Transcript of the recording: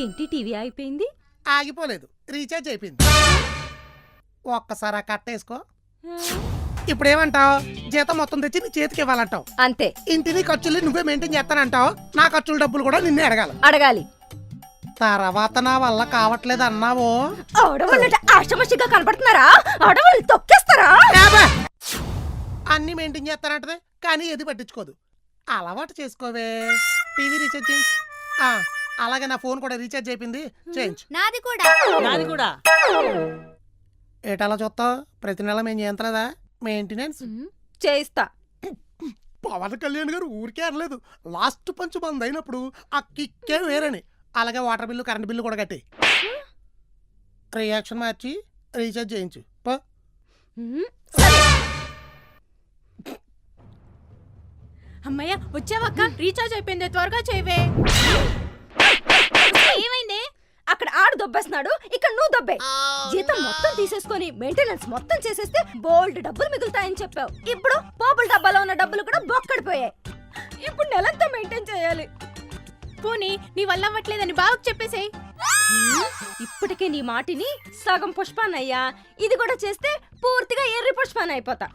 ఏంటి టీవీ అయిపోయింది ఆగిపోలేదు. రీఛార్జ్ అయిపోయింది. ఒక్కసారి ఆ కట్ట వేసుకో. ఇప్పుడు ఏమంటావు జీతం మొత్తం తెచ్చి నీ చేతికి ఇవ్వాలంటావు. అంతే. ఇంటిని ఖర్చులు నువ్వే మెయింటైన్ చేస్తానంటావు. నా ఖర్చుల డబ్బులు కూడా నిన్నే అడగాలి. అడగాలి. తర్వాత నా వల్ల కావట్లేదు అన్నావో. ఆడవాళ్ళంటే ఆషమషిగా కనపడుతున్నారా? ఆడవాళ్ళు తొక్కేస్తారా! అన్ని మెయింటైన్ చేస్తానంటది కానీ ఏది పట్టించుకోదు. అలవాటు చేసుకోవే. టీవీ రీఛార్జ్ చేయి. ఆ, అలాగే నా ఫోన్ కూడా రీఛార్జ్ అయిపోయింది. చేయించు. నాది కూడా. నాది కూడా. ఏటలా చూస్తావు? ప్రతి నెల మేము చేయించలేదా? మెయింటెనెన్స్? చేయిస్తా. పవన్ కళ్యాణ్ గారు ఊరికే అనలేదు. లాస్ట్ పంచ్ బంద్ అయినప్పుడు ఆ కిక్కే వేరని. అలాగే వాటర్ బిల్లు కరెంట్ బిల్లు కూడా కట్టి. రియాక్షన్ మార్చి రీఛార్జ్ చేయించు. పో. అమ్మయ్య వచ్చావక్క? రీఛార్జ్ అయిపోయింది. త్వరగా చేయవే. దొబ్బేస్తున్నాడు. ఇక్కడ నువ్వు దొబ్బే. జీతం మొత్తం తీసేసుకొని మెయింటెనెన్స్ మొత్తం చేసేస్తే బోల్డ్ డబ్బులు మిగులుతాయని చెప్పావు. ఇప్పుడు పోపుల డబ్బాలో ఉన్న డబ్బులు కూడా బొక్కడిపోయాయి. ఇప్పుడు నెలంతా మెయింటైన్ చేయాలి. పోనీ నీ వల్ల అవ్వట్లేదని బావకు చెప్పేసేయ్. ఇప్పటికే నీ మాటిని సగం పుష్పాన్నయ్యా. ఇది కూడా చేస్తే పూర్తిగా ఎర్రి పుష్పాన్ని అయిపోతా